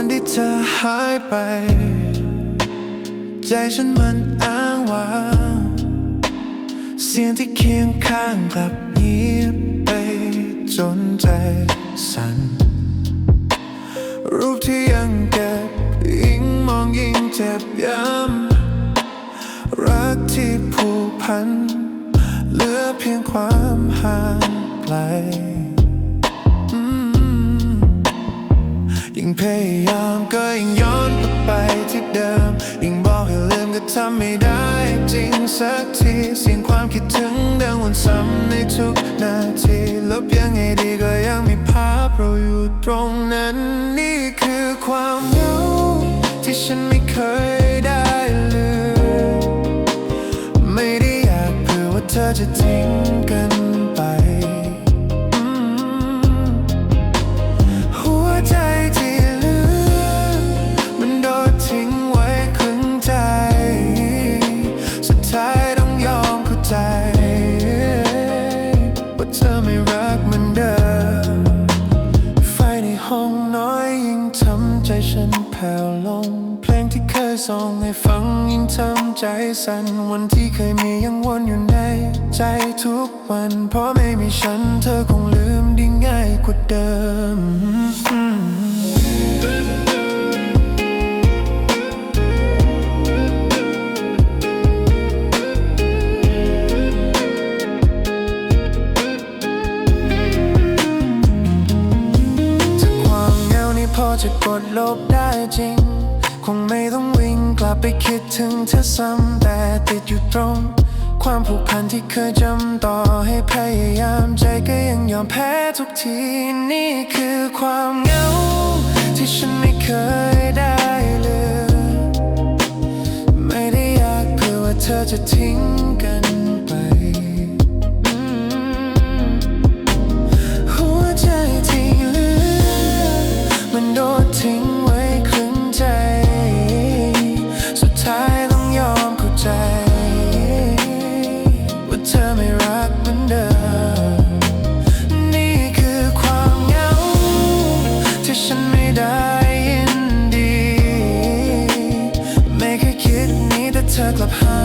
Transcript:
วันที่เธอหายไป ใจฉันมันอ้างว้างเสียงที่เคียงข้างกลับเงียบไปจนใจสั่นรูปที่ยังเก็บยิ่งมองยิ่งเจ็บย้ำรักที่ผูกพัน เหลือเพียงความห่างไกล ยิ่งพยายามก็ยิ่งย้อนกลับไปที่เดิม ยิ่งบอกให้ลืมก็ทำไม่ได้จริงสักทีเสียงความคิดถึงดังวนซ้ำในทุกนาทีลบยังไงดีก็ยังมีภาพเราอยู่ตรงนั้นนี่คือความเหงาที่ฉันไม่เคยได้ลืมไม่ได้อยากเผื่อว่าเธอจะทิ้งกัน ส่งให้ฟังยิ่งทำใจสั่นวันที่เคยมียังวนอยู่ในใจทุกวัน เพราะไม่มีฉันเธอคงลืมได้ง่ายกว่าเดิมถ้าความเหงานี้พอจะกดลบได้จริง คงไม่ต้อง ลับไปคิดถึงเธอซ้ำแต่ติดอยู่ตรง ความผูกพันที่เคยจำต่อให้พยายามใจก็ยังยอมแพ้ทุกทีนี่คือความเหงา ที่ฉันไม่เคยได้เลย ไม่ได้อยากเพื่อว่าเธอจะทิ้งกัน Winter Club high.